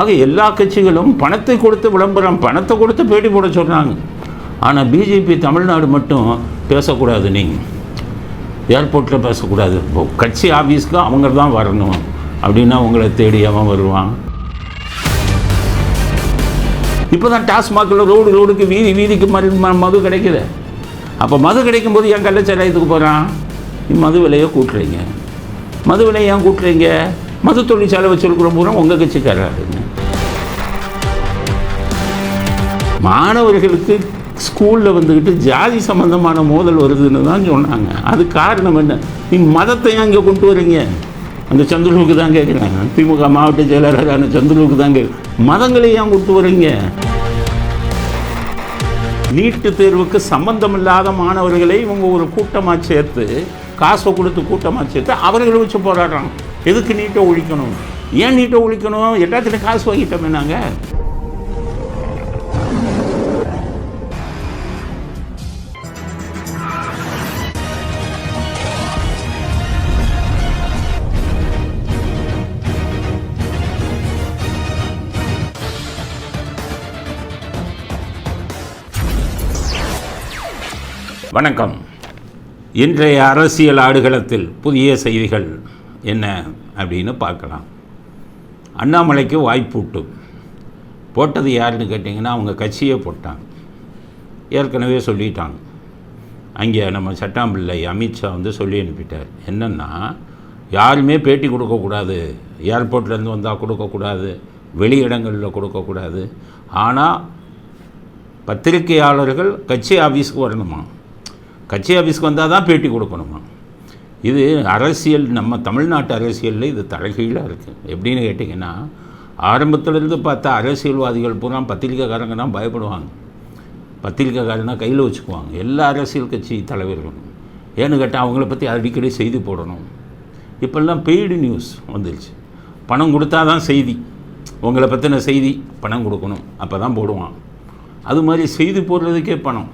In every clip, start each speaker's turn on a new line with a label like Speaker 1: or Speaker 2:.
Speaker 1: ஆக எல்லா கட்சிகளும் பணத்தை கொடுத்து விளம்பரம் பணத்தை கொடுத்து பேட்டி போட சொல்கிறாங்க ஆனால் பிஜேபி தமிழ்நாடு மட்டும் பேசக்கூடாது நீங்கள் ஏர்போர்ட்டில் பேசக்கூடாது. இப்போ கட்சி ஆஃபீஸ்க்கு அவங்க தான் வரணும். அப்படின்னா உங்களை தேடி அவன் வருவான். இப்போ தான் டாஸ்மாகில் ரோடு ரோடுக்கு வீதி வீதிக்கு மறு மது கிடைக்குது. அப்போ மது கிடைக்கும்போது என் கள்ளச்சாராயத்துக்கு போகிறான் நீ மது விலையை கூட்டுறீங்க. மது விலையை ஏன் கூட்டுறீங்க? மது தொழிற்சாலை வச்சுருக்கிற பூரா உங்கள் கட்சிக்காரங்க மாணவர்களுக்கு ஸ்கூலில் வந்துக்கிட்டு ஜாதி சம்மந்தமான மோதல் வருதுன்னு தான் சொன்னாங்க. அது காரணம் என்ன? நீ மதத்தை ஏன் இங்கே கொண்டு வரீங்க? அந்த சந்துருவுக்கு தான் கேட்குறாங்க திமுக மாவட்ட செயலாளரான சந்துருவுக்கு தான் கேட்குறேன் மதங்களை ஏன் கொண்டு வரீங்க? நீட்டு தேர்வுக்கு சம்பந்தமில்லாத மாணவர்களை இவங்க ஒரு கூட்டமாக சேர்த்து காசை கொடுத்து கூட்டமாக சேர்த்து அவர்களை வச்சு போராடுறாங்க. எதுக்கு நீட்டை ஒழிக்கணும்? ஏன் நீட்டை ஒழிக்கணும்? எல்லாத்துலேயும் காசு வாங்கிட்டோமே நாங்கள் வணக்கம். இன்றைய அரசியல் ஆடுகளத்தில் புதிய செய்திகள் என்ன அப்படின்னு பார்க்கலாம். அண்ணாமலைக்கு வாய்ப்பூட்டும். போட்டது யாருன்னு கேட்டிங்கன்னா அவங்க கட்சியே போட்டாங்க. ஏற்கனவே சொல்லிட்டாங்க. அங்கே நம்ம சட்டாம்பிள்ளை அமித்ஷா வந்து சொல்லி அனுப்பிட்டார். என்னென்னா யாருமே பேட்டி கொடுக்கக்கூடாது ஏர்போர்ட்லேருந்து வந்தால் கொடுக்கக்கூடாது வெளி இடங்களில் கொடுக்கக்கூடாது ஆனால் பத்திரிகையாளர்கள் கட்சி ஆஃபீஸ்க்கு வரணுமா? கட்சி ஆஃபீஸ்க்கு வந்தால் தான் பேட்டி கொடுக்கணுமா? இது அரசியல் நம்ம தமிழ்நாட்டு அரசியலில் இது தலைகீழாக இருக்குது எப்படின்னு கேட்டிங்கன்னா ஆரம்பத்திலேருந்து பார்த்தா அரசியல்வாதிகள் பூரா பத்திரிக்கைக்காரங்க தான் பயப்படுவாங்க. பத்திரிக்கைக்காரனா கையில் வச்சுக்குவாங்க. எல்லா அரசியல் கட்சி தலைவர்களும். ஏன்னு கேட்டால் அவங்கள பற்றி அடிக்கடி செய்தி போடணும். இப்போல்லாம் பெய்டு நியூஸ் வந்துருச்சு. பணம் கொடுத்தா தான் செய்தி. உங்களை பற்றின செய்தி பணம் கொடுக்கணும். அப்போ தான் போடுவான். அது மாதிரி செய்தி போடுறதுக்கே பணம்.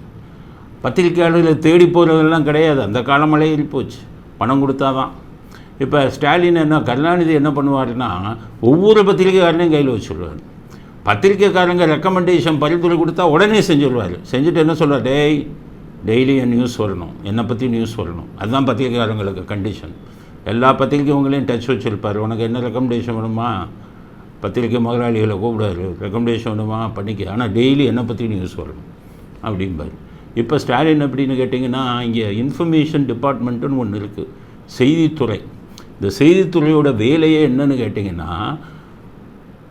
Speaker 1: பத்திரிக்கையாளர்களை தேடி போகிறதெல்லாம் கிடையாது. அந்த காலமலே போச்சு. பணம் கொடுத்தா தான் இப்போ ஸ்டாலின் என்ன கருணாநிதி என்ன பண்ணுவாருன்னா ஒவ்வொரு பத்திரிக்கைக்காரனையும் கையில் வச்சுருவார் பத்திரிக்கைக்காரங்க ரெக்கமெண்டேஷன் பரிந்துரை கொடுத்தா உடனே செஞ்சுருவார். செஞ்சுட்டு என்ன சொல்கிறார் டேய் டெய்லி என் நியூஸ் வரணும். என்னை பற்றி நியூஸ் வரணும். அதுதான் பத்திரிக்கைக்காரங்களுக்கு கண்டிஷன் எல்லா பத்திரிக்கைவங்களையும் டச் வச்சுருப்பார். உனக்கு என்ன ரெக்கமெண்டேஷன் வேணுமா? பத்திரிக்கை முதலாளிகளை கூப்பிடாரு. ரெக்கமெண்டேஷன் வேணுமா? பண்ணிக்க. ஆனால் டெய்லி என்னை பற்றி நியூஸ் வரணும். அப்படிம்பார். இப்போ ஸ்டாலின் அப்படின்னு கேட்டிங்கன்னா இங்கே இன்ஃபர்மேஷன் டிபார்ட்மெண்ட்டுன்னு ஒன்று இருக்குது செய்தித்துறை. இந்த செய்தித்துறையோட வேலையே என்னன்னு கேட்டிங்கன்னா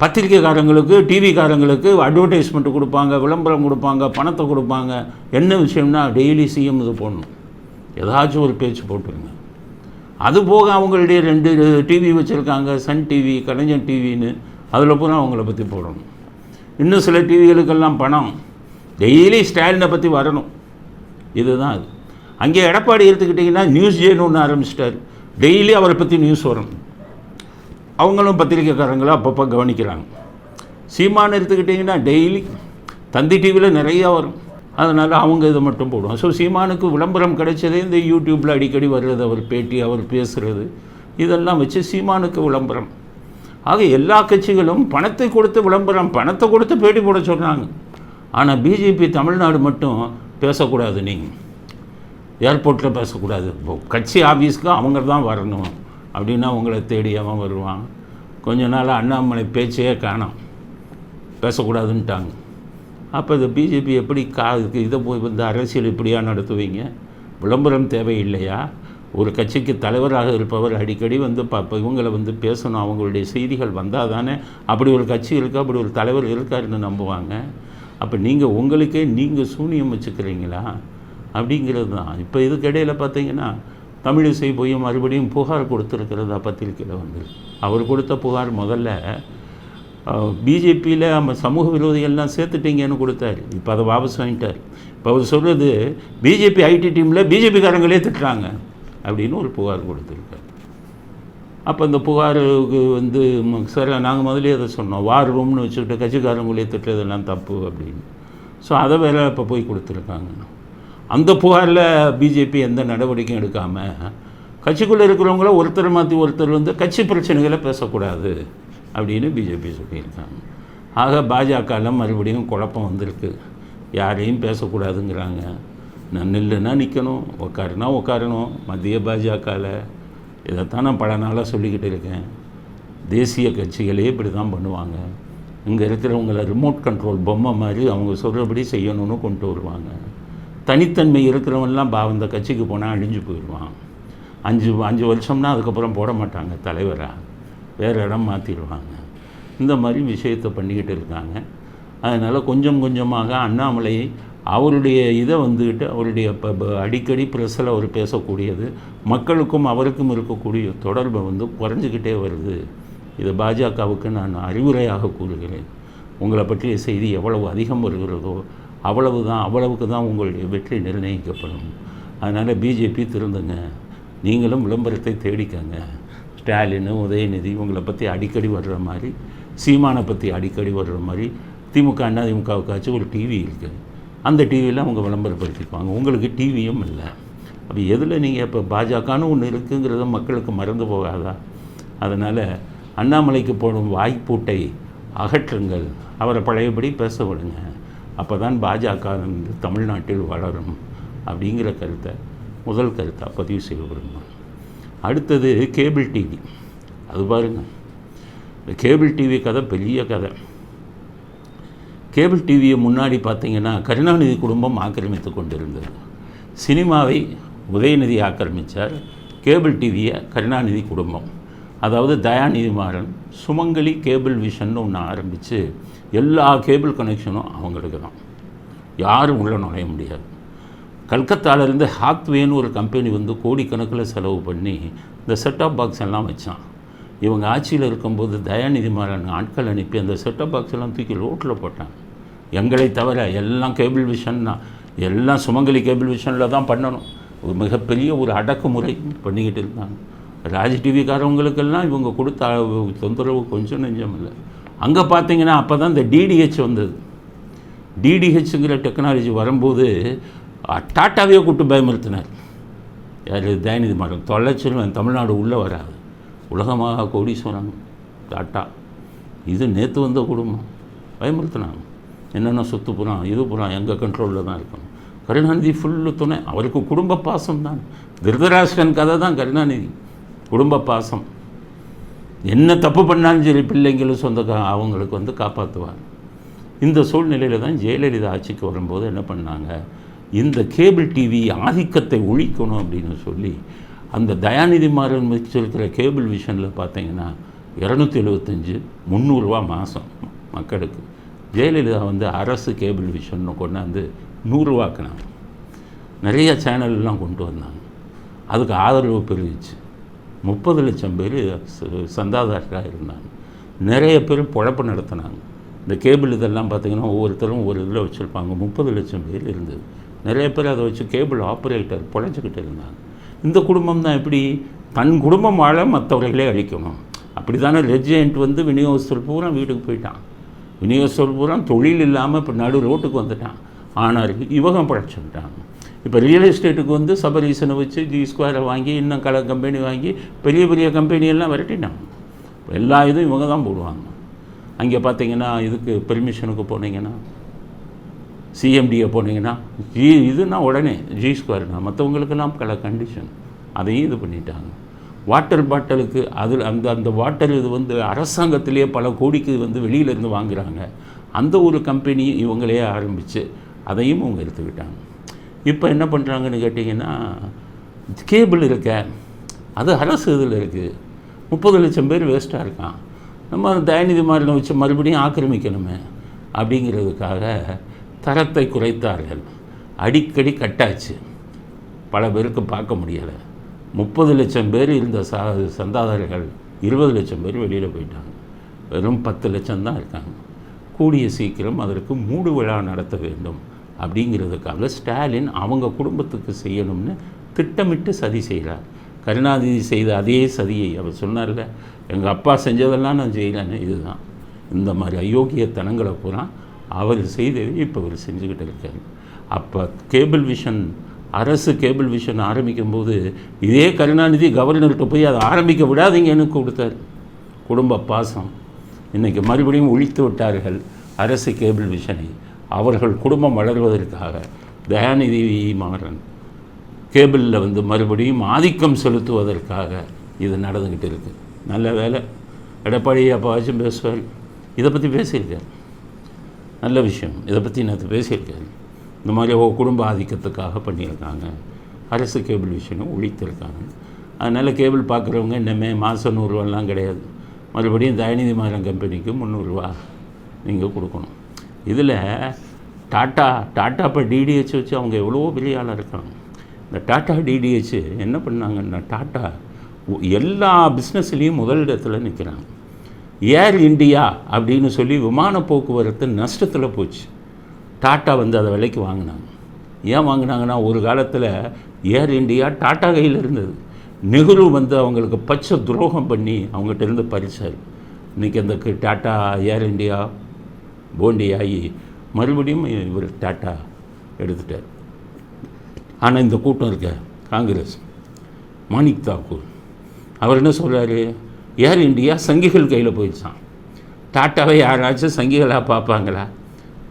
Speaker 1: பத்திரிக்கைக்காரங்களுக்கு டிவிக்காரங்களுக்கு அட்வர்டைஸ்மெண்ட் கொடுப்பாங்க விளம்பரம் கொடுப்பாங்க பணத்தை கொடுப்பாங்க. என்ன விஷயம்னா டெய்லி சிஎம் இது போடணும். ஏதாச்சும் ஒரு பேச்சு போட்டுருங்க. அது போக அவங்களுடைய ரெண்டு டிவி வச்சுருக்காங்க சன் டிவி கலைஞர் டிவின்னு அதில் பூரா அவங்கள பற்றி போடணும். இன்னும் சில டிவிகளுக்கெல்லாம் பணம். டெய்லி ஸ்டாலினை பற்றி வரணும். இதுதான் அது. அங்கே எடப்பாடி எடுத்துக்கிட்டிங்கன்னா நியூஸ் ஜேன்னு ஒன்று ஆரம்பிச்சிட்டார். டெய்லி அவரை பற்றி நியூஸ் வரும். அவங்களும் பத்திரிக்கைக்காரங்களும் அப்பப்போ கவனிக்கிறாங்க. சீமானு எடுத்துக்கிட்டிங்கன்னா டெய்லி தந்தி டிவியில் நிறையா வரும். அதனால் அவங்க இதை மட்டும் போடுவோம் ஸோ சீமானுக்கு விளம்பரம் கிடைச்சதே இந்த யூடியூப்பில் அடிக்கடி வர்றது அவர் பேட்டி அவர் பேசுகிறது இதெல்லாம் வச்சு சீமானுக்கு விளம்பரம். ஆக எல்லா கட்சிகளும் பணத்தை கொடுத்து விளம்பரம் பணத்தை கொடுத்து பேட்டி போட சொல்கிறாங்க ஆனால் பிஜேபி தமிழ்நாடு மட்டும் பேசக்கூடாது நீ. ஏர்போர்ட்டில் பேசக்கூடாது. கட்சி ஆஃபீஸ்க்கு அவங்க தான் வரணும் அப்படின்னா உங்களை தேடி அவன் வருவான். கொஞ்ச நாள் அண்ணாமலை பேச்சையே காணும். பேசக்கூடாதுன்ட்டாங்க. அப்போ இந்த பிஜேபி எப்படி கா இதை போய் வந்து அரசியல் இப்படியா நடத்துவீங்க? விளம்பரம் தேவையில்லையா? ஒரு கட்சிக்கு தலைவராக இருப்பவர் அடிக்கடி வந்து ப இவங்களை வந்து பேசணும். அவங்களுடைய செய்திகள் வந்தால் தானே அப்படி ஒரு கட்சி இருக்கா அப்படி ஒரு தலைவர் இருக்காருன்னு நம்புவாங்க. அப்போ நீங்கள் உங்களுக்கே நீங்கள் சூனியம் வச்சுக்கிறீங்களா? அப்படிங்கிறது தான். இப்போ இதுக்கிடையில் பார்த்தீங்கன்னா தமிழிசை போய் மறுபடியும் புகார் கொடுத்துருக்கிறதா பத்திரிக்கையில் வந்து. அவர் கொடுத்த புகார் முதல்ல பிஜேபியில் நம்ம சமூக விரோதிகள்லாம் சேர்த்துட்டீங்கன்னு கொடுத்தாரு. இப்போ அதை வாபஸ் வாங்கிட்டார். இப்போ அவர் சொல்கிறது பிஜேபி ஐடி டீமில் பிஜேபிக்காரங்களே திட்டுறாங்க அப்படின்னு ஒரு புகார் கொடுத்துருக்காரு. அப்போ இந்த புகாருக்கு வந்து சரியாக நாங்கள் முதலே அதை சொன்னோம். வார் ரூம்னு வச்சுக்கிட்டு கட்சிக்காரங்களே திட்டுறதெல்லாம் தப்பு அப்படின்னு. ஸோ அதை வேற இப்போ போய் கொடுத்துருக்காங்க. அந்த புகாரில் பிஜேபி எந்த நடவடிக்கையும் எடுக்காமல் கட்சிக்குள்ளே இருக்கிறவங்கள ஒருத்தர் மாற்றி ஒருத்தர் வந்து கட்சி பிரச்சனைகளை பேசக்கூடாது அப்படின்னு பிஜேபி சொல்லியிருக்காங்க. ஆக பாஜகலாம் மறுபடியும் குழப்பம் வந்திருக்கு. யாரையும் பேசக்கூடாதுங்கிறாங்க. நான் நில்லுன்னா நிற்கணும் உட்காருனா உட்காரணும் மத்திய பாஜகவில் இதைத்தான் நான் பல நாளாக சொல்லிக்கிட்டு இருக்கேன். தேசிய கட்சிகளே இப்படி தான் பண்ணுவாங்க. இங்கே இருக்கிறவங்கள ரிமோட் கண்ட்ரோல் பொம்மை மாதிரி அவங்க சொல்கிறபடி செய்யணும்னு கொண்டு வருவாங்க. தனித்தன்மை இருக்கிறவன்லாம் பா அந்த கட்சிக்கு போனால் அழிஞ்சு போயிடுவான். அஞ்சு அஞ்சு வருஷம்னா அதுக்கப்புறம் போட மாட்டாங்க தலைவராக வேறு இடம் மாற்றிடுவாங்க இந்த மாதிரி விஷயத்தை பண்ணிக்கிட்டு இருக்காங்க. அதனால் கொஞ்சம் கொஞ்சமாக அண்ணாமலை அவருடைய இதை வந்துக்கிட்டு அவருடைய இப்போ அடிக்கடி ப்ரெஸ்ஸில் அவர் பேசக்கூடியது மக்களுக்கும் அவருக்கும் இருக்கக்கூடிய தொடர்பை வந்து குறைஞ்சிக்கிட்டே வருது. இது பாஜகவுக்கு நான் அறிவுரையாக கூறுகிறேன். உங்களை பற்றிய செய்தி எவ்வளவு அதிகம் வருகிறதோ அவ்வளவு தான் அவ்வளவுக்கு தான் உங்களுடைய வெற்றி நிர்ணயிக்கப்படும். அதனால் பிஜேபி திருந்துங்க. நீங்களும் விளம்பரத்தை தேடிக்கங்க. ஸ்டாலின் உதயநிதி உங்களை பற்றி அடிக்கடி வர்ற மாதிரி சீமானை பற்றி அடிக்கடி வர்ற மாதிரி திமுக அண்ணா திமுகவுக்காச்சும் ஒரு டிவி இருக்குது அந்த டிவியில் அவங்க விளம்பரப்படுத்திப்பாங்க உங்களுக்கு டிவியும் இல்லை. அப்போ எதில் நீங்கள் இப்போ பாஜகன்னு ஒன்று இருக்குங்கிறத மக்களுக்கு மறந்து போகாதா? அதனால் அண்ணாமலைக்கு போடும் வாய்ப்பூட்டை அகற்றுங்கள். அவரை பழையபடி பேச விடுங்க. அப்போ தான் பாஜக வந்து தமிழ்நாட்டில் வளரும் அப்படிங்கிற கருத்தை முதல் கருத்தை பதிவு செய்ய விரும்புகிறேன் அடுத்தது கேபிள் டிவி அது பாருங்கள் இந்த கேபிள் டிவி கதை பெரிய கதை. கேபிள் டிவியை முன்னாடி பார்த்தீங்கன்னா கருணாநிதி குடும்பம் ஆக்கிரமித்து கொண்டிருந்தது. சினிமாவை உதயநிதி ஆக்கிரமித்தார் கேபிள் டிவியை கருணாநிதி குடும்பம். அதாவது தயாநிதி மாறன் சுமங்கலி கேபிள் விஷன் ஒன்று ஆரம்பித்து எல்லா கேபிள் கனெக்ஷனும் அவங்களுக்கு தான். யாரும் உள்ளே நுழைய முடியாது. கல்கத்தாவிலேருந்து ஹாத்வேன்னு ஒரு கம்பெனி வந்து கோடிக்கணக்கில் செலவு பண்ணி இந்த செட்டாப் பாக்ஸ் எல்லாம் வச்சான். இவங்க ஆட்சியில் இருக்கும்போது தயாநிதி மாறன் ஆட்கள் அனுப்பி அந்த செட்டப் பாக்ஸ்லாம் தூக்கி ரோட்டில் போட்டாங்க எங்களை தவிர எல்லாம் கேபிள் விஷன் தான். எல்லாம் சுமங்கலி கேபிள் விஷனில் தான் பண்ணணும். ஒரு மிகப்பெரிய ஒரு அடக்குமுறை பண்ணிக்கிட்டு இருந்தாங்க. ராஜ் டிவிக்காரவங்களுக்கெல்லாம் இவங்க கொடுத்த தொந்தரவு கொஞ்சம் நெஞ்சம் இல்லை. அங்கே பார்த்தீங்கன்னா அப்போ தான் இந்த டிடிஹெச் வந்தது. டிடிஹெச்ங்கிற டெக்னாலஜி வரும்போது டாட்டாவே கூட்டு பயமுறுத்தினார். யார்? தயநிதி மாறன். தொலைச்சிருவேன் தமிழ்நாடு உள்ளே வராது. உலகமாக கோடீஸ்வரன் டாட்டா. இது நேற்று வந்த குடும்பம். பயமுறுத்தினாங்க. என்னென்ன சொத்து புறம் இது புறம் எங்கள் கண்ட்ரோலில் தான் இருக்கணும். கருணாநிதி ஃபுல்லு துணை. அவருக்கு குடும்ப பாசம் தான். திருதராஷ்டிரன் கதை தான் கருணாநிதி. குடும்ப பாசம். என்ன தப்பு பண்ணாலும் சரி பிள்ளைங்களும் சொந்த அவங்களுக்கு வந்து காப்பாற்றுவார் இந்த சூழ்நிலையில் தான் ஜெயலலிதா ஆட்சிக்கு வரும்போது என்ன பண்ணாங்க? இந்த கேபிள் டிவி ஆதிக்கத்தை ஒழிக்கணும் அப்படின்னு சொல்லி அந்த தயாநிதி மாறன் வச்சிருக்கிற கேபிள் விஷனில் பார்த்தீங்கன்னா இரநூத்தி எழுபத்தஞ்சு முந்நூறுரூவா மாதம் மக்களுக்கு. ஜெயலலிதா வந்து அரசு கேபிள் விஷன் கொண்டாந்து நூறுரூவாக்குனாங்க நிறைய சேனல்லாம் கொண்டு வந்தாங்க. அதுக்கு ஆதரவு பெருகிச்சு. முப்பது லட்சம் பேர் சந்தாதாரராக இருந்தாங்க. நிறைய பேர் பொழப்பு நடத்தினாங்க. இந்த கேபிள் இதெல்லாம் பார்த்தீங்கன்னா ஒவ்வொருத்தரும் ஒரு இதில் வச்சுருப்பாங்க. முப்பது லட்சம் பேர் இருந்தது. நிறைய பேர் அதை வச்சு கேபிள் ஆப்ரேட்டர் பொழைச்சிக்கிட்டு இருந்தாங்க. இந்த குடும்பம் தான் எப்படி? தன் குடும்பம் வாழ மற்றவர்களே அழிக்கணும். அப்படி தானே ரெஜெண்ட் வந்து விநியோகஸ்தர் பூரா வீட்டுக்கு போயிட்டான். விநியோகஸ்தர் பூரா தொழில் இல்லாமல் இப்போ நடு ரோட்டுக்கு வந்துட்டான். ஆனால் இவகம் பழச்சுட்டான் இப்போ ரியல் எஸ்டேட்டுக்கு வந்து சபரீசனை வச்சு ஜி ஸ்கொயரை வாங்கி இன்னும் கல கம்பெனி வாங்கி பெரிய பெரிய கம்பெனியெல்லாம் விரட்டினாங்க எல்லா இதுவும் இவங்க தான் போடுவாங்க. அங்கே பார்த்தீங்கன்னா இதுக்கு பெர்மிஷனுக்கு போனீங்கன்னா சிஎம்டியை போனீங்கன்னா ஜி இதுனா உடனே ஜி ஸ்கொயர்னா மற்றவங்களுக்கெல்லாம் பல கண்டிஷன் அதையும் இது பண்ணிட்டாங்க. வாட்டர் பாட்டிலுக்கு அதில் அந்த அந்த வாட்டர் இது வந்து அரசாங்கத்திலேயே பல கோடிக்கு வந்து வெளியிலேருந்து வாங்குறாங்க. அந்த ஒரு கம்பெனி இவங்களே ஆரம்பித்து அதையும் அவங்க எடுத்துக்கிட்டாங்க இப்போ என்ன பண்ணுறாங்கன்னு கேட்டிங்கன்னா கேபிள் இருக்க அது அரசு இதில் இருக்குது முப்பது லட்சம் பேர் வேஸ்ட்டாக இருக்கான். நம்ம தயநிதி மாறனை வச்சு மறுபடியும் ஆக்கிரமிக்கணுமே அப்படிங்கிறதுக்காக தரத்தை குறைத்தார்கள். அடிக்கடி கட்டாச்சு. பல பேருக்கு பார்க்க முடியலை. முப்பது லட்சம் பேர் இருந்த சா சந்தாதாரர்கள் இருபது லட்சம் பேர் வெளியில் போயிட்டாங்க. வெறும் பத்து லட்சம் தான் இருக்காங்க. கூடிய சீக்கிரம் அதற்கு மூடு விழா நடத்த வேண்டும் அப்படிங்கிறதுக்காக ஸ்டாலின் அவங்க குடும்பத்துக்கு செய்யணும்னு திட்டமிட்டு சதி செய்கிறார். கருணாநிதி செய்த அதே சதியை அவர் சொன்னார்ல எங்கள் அப்பா செஞ்சதெல்லாம் நான் செய்யலைன்னு இதுதான். இந்த மாதிரி அயோக்கியத்தனங்களை பூரா அவர் செய்ததை இப்போ அவர் செஞ்சுக்கிட்டு இருக்கார். அப்போ கேபிள் விஷன் அரசு கேபிள் விஷன் ஆரம்பிக்கும் போது இதே கருணாநிதி கவர்னர்கிட்ட போய் அதை ஆரம்பிக்க விடாதீங்கன்னு கொடுத்தார். குடும்ப பாசம். இன்றைக்கி மறுபடியும் ஒழித்து விட்டார்கள் அரசு கேபிள் விஷனை அவர்கள் குடும்பம் வளர்வதற்காக தயாநிதி மாறன் கேபிளில் வந்து மறுபடியும் ஆதிக்கம் செலுத்துவதற்காக இது நடந்துக்கிட்டு இருக்குது நல்ல வேலை. எடப்பாடி அப்பாச்சும் பேசுவார். இதை பற்றி பேசியிருக்கேன் நல்ல விஷயம். இதை பற்றி நேற்று பேசியிருக்காரு இந்த மாதிரி ஓ குடும்ப ஆதிக்கத்துக்காக பண்ணியிருக்காங்க. அரசு கேபிள் விஷயம் ஒழித்திருக்காங்க. அதனால் கேபிள் பார்க்குறவங்க இன்னமே மாதம் நூறுரூவாலாம் கிடையாது. மறுபடியும் தயநிதி மாதம் கம்பெனிக்கு முந்நூறுரூவா நீங்கள் கொடுக்கணும். இதில் டாட்டா டாட்டா இப்போ டிடிஹெச் வச்சு அவங்க எவ்வளவோ பெரிய ஆளாக இருக்காங்க. இந்த டாட்டா டிடிஹெச் என்ன பண்ணாங்கன்னா டாட்டா எல்லா பிஸ்னஸ்லேயும் முதல் இடத்துல நிற்கிறாங்க ஏர் இண்டியா அப்படின்னு சொல்லி விமான போக்குவரத்து நஷ்டத்தில் போச்சு. டாட்டா வந்து அதை விலைக்கு வாங்கினாங்க. ஏன் வாங்கினாங்கன்னா ஒரு காலத்தில் ஏர் இந்தியா டாட்டா கையில் இருந்தது. நெஹ்ரு வந்து அவங்களுக்கு பச்சை துரோகம் பண்ணி அவங்ககிட்ட இருந்து பறிச்சார். இன்றைக்கி அந்த டாட்டா ஏர் இந்தியா போண்டி ஆகி மறுபடியும் இவர் டாட்டா எடுத்துட்டார். ஆனால் இந்த கூட்டம் இருக்க காங்கிரஸ் மாணிக் தாக்கூர் அவர் என்ன சொல்கிறாரு ஏர் இந்தியா சங்கிகள் கையில் போயிடுச்சான் டாட்டாவை யாராச்சும் சங்கிகளாக பார்ப்பாங்களா?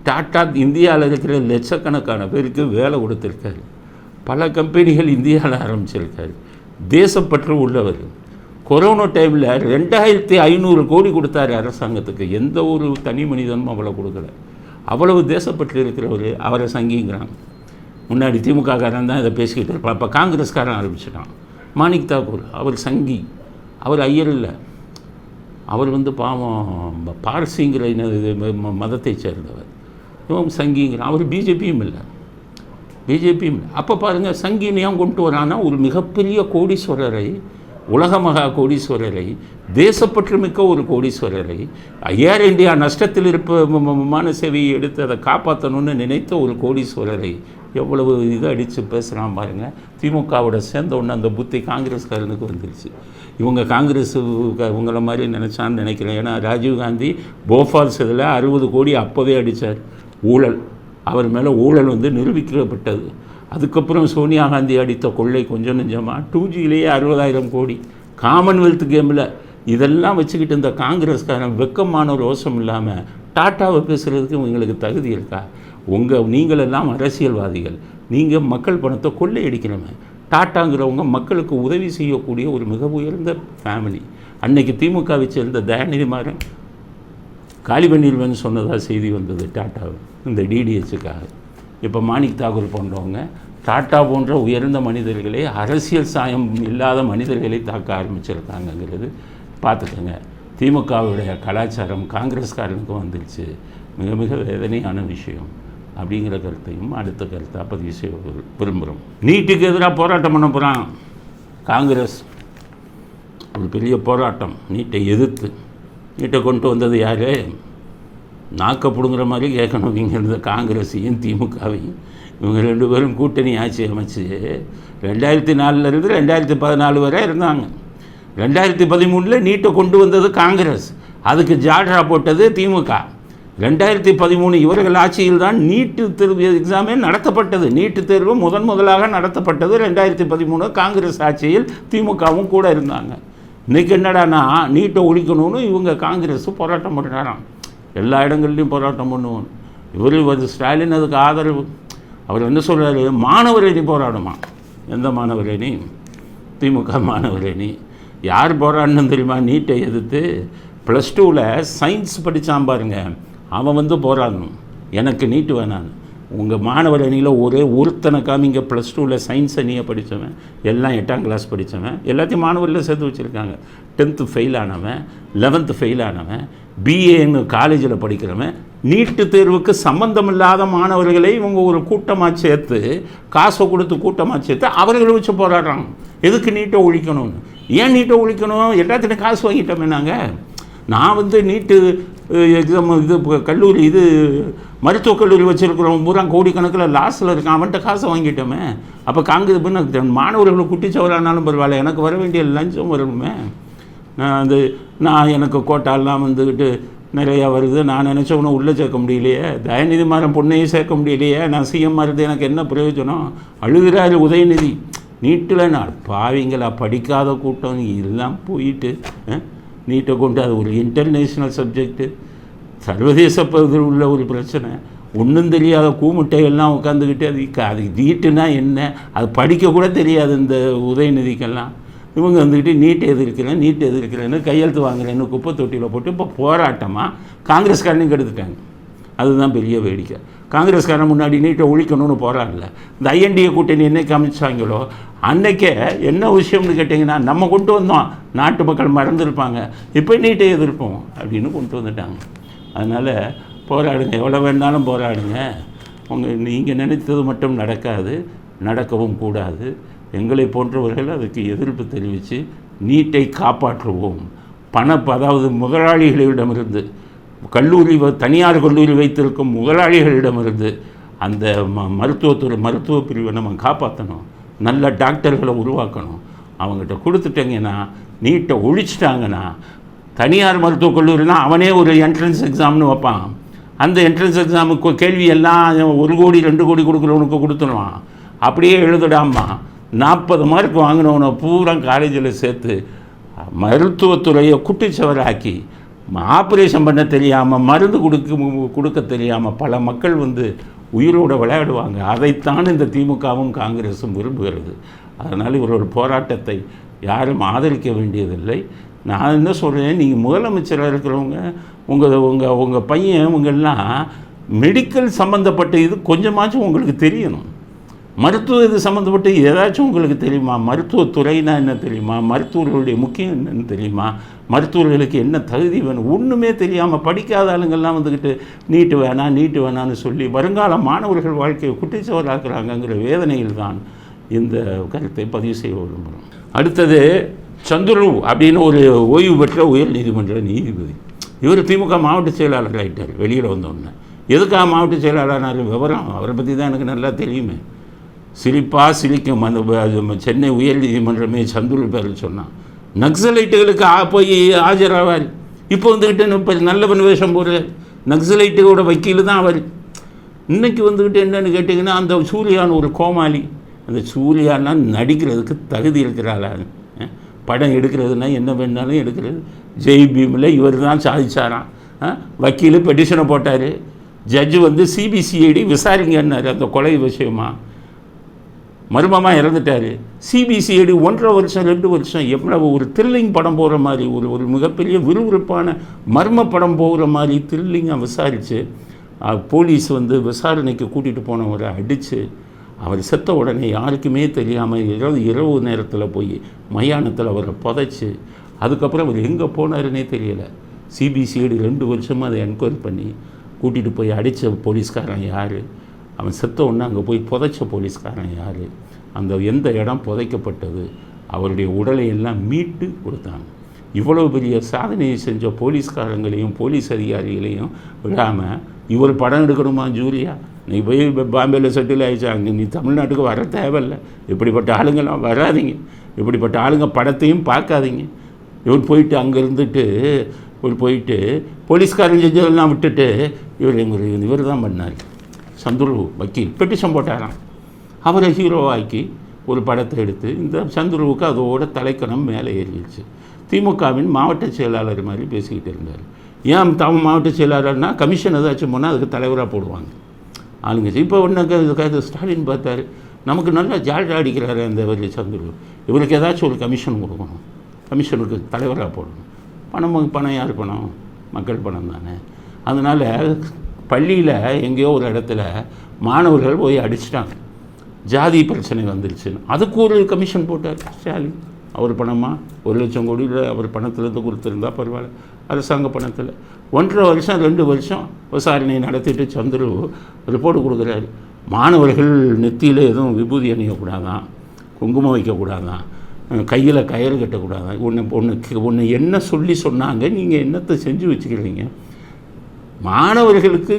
Speaker 1: டாட்டா இந்தியாவில் இருக்கிற லட்சக்கணக்கான பேருக்கு வேலை கொடுத்துருக்காரு. பல கம்பெனிகள் இந்தியாவில் ஆரம்பிச்சிருக்காரு. தேசப்பற்று உள்ளவர். கொரோனா டைமில் ரெண்டாயிரத்தி ஐநூறு கோடி கொடுத்தாரு அரசாங்கத்துக்கு. எந்த ஒரு தனி மனிதனும் அவ்வளோ கொடுக்கல. அவ்வளவு தேசப்பற்று இருக்கிறவர் அவரை சங்கிங்கிறாங்க. முன்னாடி திமுககாரன் தான் இதை பேசிக்கிட்டு இருப்பான். அப்போ காங்கிரஸ்காரன் ஆரம்பிச்சிட்டான். மாணிக் தாக்கூர் அவர் சங்கி. அவர் ஐயர் இல்லை. அவர் வந்து பாவம் பார்சிங்கிற ம- ம- மதத்தை சேர்ந்தவர். இவன் சங்கிங்கிறான் அவர் பிஜேபியும் இல்லை. பிஜேபியும் இல்லை. அப்போ பாருங்கள் சங்கினியாக கொண்டு வரான்னா ஒரு மிகப்பெரிய கோடீஸ்வரரை உலக மகா கோடீஸ்வரரை தேசப்பற்று மிக்க ஒரு கோடீஸ்வரரை ஏர் இந்தியா நஷ்டத்தில் இருப்ப விமான சேவையை எடுத்து அதை காப்பாற்றணும்னு நினைத்த ஒரு கோடீஸ்வரரை எவ்வளவு இதை அடித்து பேசுகிறான் பாருங்கள் திமுகவோட சேர்ந்த உடனே அந்த புத்தி காங்கிரஸ்காரனுக்கு வந்துருச்சு. இவங்க காங்கிரஸ் உங்களை மாதிரி நினச்சான்னு நினைக்கிறேன் ஏன்னா ராஜீவ்காந்தி போஃபால்ஸ் இதில் அறுபது கோடி அப்போவே அடித்தார் ஊழல். அவர் மேலே ஊழல் வந்து நிரூபிக்கப்பட்டது. அதுக்கப்புறம் சோனியா காந்தி அடித்த கொள்ளை கொஞ்சம் நெஞ்சமாக டூ ஜிலேயே அறுபதாயிரம் கோடி. காமன்வெல்த் கேமில் இதெல்லாம் வச்சுக்கிட்டு இந்த காங்கிரஸ்காரன் வெக்கமான ரோசம் இல்லாமல் டாட்டாவை பேசுகிறதுக்கு உங்களுக்கு தகுதி இருக்கா? உங்கள் நீங்களெல்லாம் அரசியல்வாதிகள். நீங்கள் மக்கள் பணத்தை கொள்ளையடிக்கிறவங்க டாட்டாங்கிறவங்க மக்களுக்கு உதவி செய்யக்கூடிய ஒரு மிக உயர்ந்த ஃபேமிலி அன்னைக்கு திமுகவை சேர்ந்த தயாநிதி மாறன் காலி பண்ணிடுவேன்னு சொன்னதாக செய்தி வந்தது டாட்டா இந்த டிடிஎச்சுக்காக இப்போ மாணிக் தாக்கூர் போன்றவங்க டாட்டா போன்ற உயர்ந்த மனிதர்களை அரசியல் சாயம் இல்லாத மனிதர்களை தாக்க ஆரம்பிச்சிருக்காங்கங்கிறது பார்த்துக்கோங்க. திமுகவுடைய கலாச்சாரம் காங்கிரஸ்காரனுக்கும் வந்துருச்சு. மிக மிக வேதனையான விஷயம். அப்படிங்கிற கருத்தையும் அடுத்த கருத்தாக பதிவு செய்ய விரும்புகிறோம் நீட்டுக்கு எதிராக போராட்டம் பண்ண போகிறான் காங்கிரஸ். ஒரு பெரிய போராட்டம். நீட்டை எதிர்த்து. நீட்டை கொண்டு வந்தது யார்? நாக்க பிடுங்குற மாதிரி கேட்கணும். இங்கே இருந்த காங்கிரஸையும் திமுகவையும். இவங்க ரெண்டு பேரும் கூட்டணி ஆட்சி அமைச்சு ரெண்டாயிரத்தி நாலுலேருந்து ரெண்டாயிரத்தி பதினாலு வரை இருந்தாங்க. ரெண்டாயிரத்தி பதிமூணில் நீட்டை கொண்டு வந்தது காங்கிரஸ். அதுக்கு ஜாட்ரா போட்டது திமுக. ரெண்டாயிரத்தி பதிமூணு இவர்கள் ஆட்சியில் தான் நீட்டு தேர்வு எக்ஸாமே நடத்தப்பட்டது. நீட்டு தேர்வு முதன் முதலாக நடத்தப்பட்டது. ரெண்டாயிரத்தி பதிமூணு காங்கிரஸ் ஆட்சியில் திமுகவும் கூட இருந்தாங்க. இன்றைக்கி என்னடான்னா நீட்டை ஒழிக்கணும்னு இவங்க காங்கிரஸ் போராட்டம் பண்ணுறாராம் எல்லா இடங்கள்லையும் போராட்டம் பண்ணுவோம் இவர் வந்து ஸ்டாலின் அதுக்கு ஆதரவு. அவர் என்ன சொல்கிறாரு மாணவரேணி போராடுமா? எந்த மாணவரேணி திமுக மாணவரேணி யார் போராடணும் தெரியுமா? நீட்டை எதிர்த்து. ப்ளஸ் டூவில் சயின்ஸ் படித்தான் பாருங்கள் அவன் வந்து போராடணும் எனக்கு நீட்டு வேணான்னு உங்கள் மாணவர் அணியில் ஒரே ஒருத்தனை காமிங்க ப்ளஸ் டூவில் சயின்ஸ் அணியை படித்தவன் எல்லாம் எட்டாம் கிளாஸ் படித்தவன் எல்லாத்தையும் மாணவரில் சேர்த்து வச்சுருக்காங்க. டென்த்து ஃபெயில் ஆனவன் லெவன்த்து ஃபெயில் ஆனவன் பிஏன்னு காலேஜில் படிக்கிறவன் நீட்டு தேர்வுக்கு சம்பந்தம் இல்லாத மாணவர்களை இவங்க ஒரு கூட்டமாக சேர்த்து காசை கொடுத்து கூட்டமாக சேர்த்து அவர்களை வச்சு போராடுறாங்க. எதுக்கு நீட்டை ஒழிக்கணும்னு? ஏன் நீட்டை ஒழிக்கணும்? எல்லாத்துலையும் காசு வாங்கிட்டோமே நாங்கள் நான் வந்து நீட்டு எக்ஸாம் இது கல்லூரி இது மருத்துவக் கல்லூரி வச்சுருக்கிறவன் பூரா கோடிக்கணக்கில் லாஸில் இருக்கான். அவன்கிட்ட காசை வாங்கிட்டோமே. அப்போ காங்கிரஸ் பண்ண மாணவர்களை குட்டிச்சவரானாலும் பரவாயில்ல. எனக்கு வர வேண்டிய லஞ்சம் வரணுமே நான் அது நான் எனக்கு கோட்டாலாம் வந்துக்கிட்டு நிறையா வருது. நான் நினச்சவனும் உள்ளே சேர்க்க முடியலையே. தயநிதி மாறன் பொண்ணையும் சேர்க்க முடியலையே. நான் சிஎம் இருந்து எனக்கு என்ன பிரயோஜனம்? அழுகிறாரு உதயநிதி. நீட்டில் நான் பாவிங்களா படிக்காத கூட்டம் எல்லாம் போயிட்டு நீட்டை கொண்டு அது ஒரு இன்டர்நேஷ்னல் சப்ஜெக்ட்டு சர்வதேச பகுதியில் உள்ள ஒரு பிரச்சனை. ஒன்றும் தெரியாத கூமுட்டைகள்லாம் உட்காந்துக்கிட்டு அது க- அது நீட்டுனா என்ன? அது படிக்கக்கூட தெரியாது இந்த உதயநிதிக்கெல்லாம். இவங்க வந்துக்கிட்டு நீட் எதிர்க்கிறேன் நீட் எதிர்க்கிறேன்னு கையெழுத்து வாங்குறேன்னு குப்பை தொட்டியில் போட்டு இப்போ போராட்டமாக காங்கிரஸ்காரனையும் கெடுத்துட்டாங்க. அதுதான் பெரிய வேடிக்கை. காங்கிரஸ்காரன் முன்னாடி நீட்டை ஒழிக்கணும்னு போகிறாங்கல்ல இந்த ஐஎன்டிஏ கூட்டணி என்னைக்கு அமைச்சாங்களோ அன்னைக்கே என்ன விஷயம்னு கேட்டிங்கன்னா நம்ம கொண்டு வந்தோம். நாட்டு மக்கள் மறந்துருப்பாங்க. இப்போ நீட்டை எதிர்ப்போம் அப்படின்னு கொண்டு வந்துட்டாங்க. அதனால் போராடுங்க. எவ்வளோ வேணாலும் போராடுங்க. உங்கள் நீங்கள் நினைத்தது மட்டும் நடக்காது. நடக்கவும் கூடாது. எங்களை போன்றவர்கள் அதுக்கு எதிர்ப்பு தெரிவித்து நீட்டை காப்பாற்றுவோம். பண அதாவது முதலாளிகளிடமிருந்து கல்லூரி வ- தனியார் கல்லூரி வைத்திருக்கும் முதலாளிகளிடமிருந்து அந்த ம மருத்துவத்துறை மருத்துவ பிரிவை நம்ம காப்பாற்றணும் நல்ல டாக்டர்களை உருவாக்கணும். அவங்ககிட்ட கொடுத்துட்டீங்கன்னா நீட்டை ஒழிச்சிட்டாங்கன்னா தனியார் மருத்துவக் கல்லூரினா அவனே ஒரு என்ட்ரன்ஸ் எக்ஸாம்னு வைப்பான். அந்த என்ட்ரன்ஸ் எக்ஸாமுக்கு கேள்வி எல்லாம் ஒரு கோடி ரெண்டு கோடி கொடுக்குறவனுக்கு கொடுத்துருவான். அப்படியே எழுதிடாமா நாற்பது மார்க் வாங்கினவனை பூரா காலேஜில் சேர்த்து மருத்துவத்துறையை குட்டிச்சவராக்கி ஆப்ரேஷன் பண்ண தெரியாமல் மருந்து கொடுக்க கொடுக்க தெரியாமல் பல மக்கள் வந்து உயிரோடு விளையாடுவாங்க. அதைத்தான் இந்த திமுகவும் காங்கிரஸும் விரும்புகிறது. அதனால் இவரோட போராட்டத்தை யாரும் ஆதரிக்க வேண்டியதில்லை. நான் என்ன சொல்கிறேன் நீங்கள் முதலமைச்சராக இருக்கிறவங்க உங்கள் உங்கள் உங்கள் பையன் இவங்கெல்லாம் மெடிக்கல் சம்மந்தப்பட்ட இது கொஞ்சமாச்சும் உங்களுக்கு தெரியணும். மருத்துவ இது சம்மந்தப்பட்டு ஏதாச்சும் உங்களுக்கு தெரியுமா? மருத்துவத்துறைனா என்ன தெரியுமா? மருத்துவர்களுடைய முக்கியம் என்னன்னு தெரியுமா? மருத்துவர்களுக்கு என்ன தகுதி வேணும்? ஒன்றுமே தெரியாமல் படிக்காத ஆளுங்கள்லாம் வந்துக்கிட்டு நீட்டு வேணாம் நீட்டு வேணான்னு சொல்லி வருங்கால மாணவர்கள் வாழ்க்கையை குட்டிச்சவராக்குறாங்கங்கிற வேதனையில் தான் இந்த கருத்தை பதிவு செய்ய விரும்புகிறோம். அடுத்தது சந்துரு அப்படின்னு ஒரு ஓய்வு பெற்ற உயர் நீதிமன்ற நீதிபதி. இவர் திமுக மாவட்ட செயலாளர் ஆகிட்டார் வெளியில் வந்தோடனே எதுக்காக மாவட்ட செயலாளர்னாரு விவரம் அவரை பற்றி தான் எனக்கு நல்லா தெரியுமே. சிரிப்பாக சிரிக்கும். அந்த சென்னை உயர் நீதிமன்றமே சந்துரு பேர் சொன்னான் நக்சலைட்டுகளுக்கு ஆ போய் ஆஜராவார். இப்போ வந்துக்கிட்டு இப்போ நல்லவன் வேஷம் போடுறார். நக்சலைட்டுகளோட வக்கீல் தான் அவர். இன்றைக்கி வந்துக்கிட்டு என்னன்னு கேட்டிங்கன்னா அந்த சூர்யான்னு ஒரு கோமாளி. அந்த சூர்யானா நடிக்கிறதுக்கு தகுதி இருக்கிறாளா? படம் எடுக்கிறதுனா என்ன வேணாலும் எடுக்கிறது. ஜெய் பீமில் இவர் தான் சாதிச்சாராம். வக்கீல் பெட்டிஷனை போட்டார். ஜட்ஜு வந்து சிபிசிஐடி விசாரிங்கன்னாரு. அந்த கொலை விஷயமா. மர்மமாக இறந்துட்டார். சிபிசிஐடி ஒன்றரை வருஷம் ரெண்டு வருஷம் எவ்வளவு ஒரு த்ரில்லிங் படம் போகிற மாதிரி ஒரு ஒரு மிகப்பெரிய விறுவிறுப்பான மர்ம படம் போகிற மாதிரி த்ரில்லிங்காக விசாரித்து போலீஸ் வந்து விசாரணைக்கு கூட்டிகிட்டு போனவரை அடித்து அவர் செத்த உடனே யாருக்குமே தெரியாமல் இரவு இரவு நேரத்தில் போய் மயானத்தில் அவரை புதைச்சி அதுக்கப்புறம் அவர் எங்கே போனாருன்னே தெரியலை. சிபிசிஐடி ரெண்டு வருஷமாக அதை என்கொயரி பண்ணி கூட்டிகிட்டு போய் அடித்த போலீஸ்காரன் யார்? அவன் செத்த உடனே அங்கே போய் புதைச்ச போலீஸ்காரன் யார்? அந்த எந்த இடம் புதைக்கப்பட்டது? அவருடைய உடலை எல்லாம் மீட்டு கொடுத்தாங்க இவ்வளோ பெரிய சாதனையை செஞ்ச போலீஸ்காரங்களையும் போலீஸ் அதிகாரிகளையும் விடாமல் இவர் படம் எடுக்கணுமா ஜூலியா நீ போய் பாம்பேயில் செட்டில் ஆகிடுச்சு அங்கே நீ தமிழ்நாட்டுக்கு வர தேவையில்லை. இப்படிப்பட்ட ஆளுங்கெல்லாம் வராதீங்க. இப்படிப்பட்ட ஆளுங்க படத்தையும் பார்க்காதீங்க. இவர் போயிட்டு அங்கே இருந்துட்டு இவர் போயிட்டு போலீஸ்காரன் செஞ்சதெல்லாம் விட்டுட்டு இவர் எங்களுக்கு இவர் தான் பண்ணார். சந்துரு வக்கீல் பெட்டிஷன் போட்டாராம் அவரை ஹீரோவாக்கி ஒரு படத்தை எடுத்து இந்த சந்துருவுக்கு அதோட தலைக்கணம் மேலே ஏறிடுச்சு. திமுகவின் மாவட்ட செயலாளர் மாதிரி பேசிக்கிட்டு இருந்தார். ஏன் தமிழ் மாவட்ட செயலாளர்னா கமிஷன் ஏதாச்சும் போனால் அதுக்கு தலைவராக போடுவாங்க. ஆளுங்க இப்போ ஒன்று ஸ்டாலின் பார்த்தாரு. நமக்கு நல்லா ஜால்ஜா அடிக்கிறாரு அந்த இவர் சந்துரு. இவருக்கு ஏதாச்சும் ஒரு கமிஷன் கொடுக்கணும். கமிஷனுக்கு தலைவராக போடணும். பணம் பணம் யார் பணம்? மக்கள் பணம் தானே. அதனால் பள்ளியில் எங்கேயோ ஒரு இடத்துல மாணவர்கள் போய் அடிச்சிட்டாங்க. ஜாதி பிரச்சனை வந்துருச்சுன்னு. அதுக்கு ஒரு கமிஷன் போட்டார் ஸ்டாலின். அவர் பணமாக ஒரு லட்சம் கோடியில் அவர் பணத்துலேருந்து கொடுத்துருந்தா பரவாயில்ல. அரசாங்க பணத்தில். ஒன்றரை வருஷம் ரெண்டு வருஷம் விசாரணை நடத்திட்டு சந்துரு ரிப்போர்ட் கொடுக்குறாரு. மாணவர்கள் நெத்தியில் எதுவும் விபூதி அணியக்கூடாதான் குங்குமம் வைக்கக்கூடாதான் கையில் கயறு கட்டக்கூடாதான் ஒன்று ஒன்று ஒன்று என்ன சொல்லி சொன்னாங்க? நீங்கள் என்னத்தை செஞ்சு வச்சுக்கிறீங்க? மாணவர்களுக்கு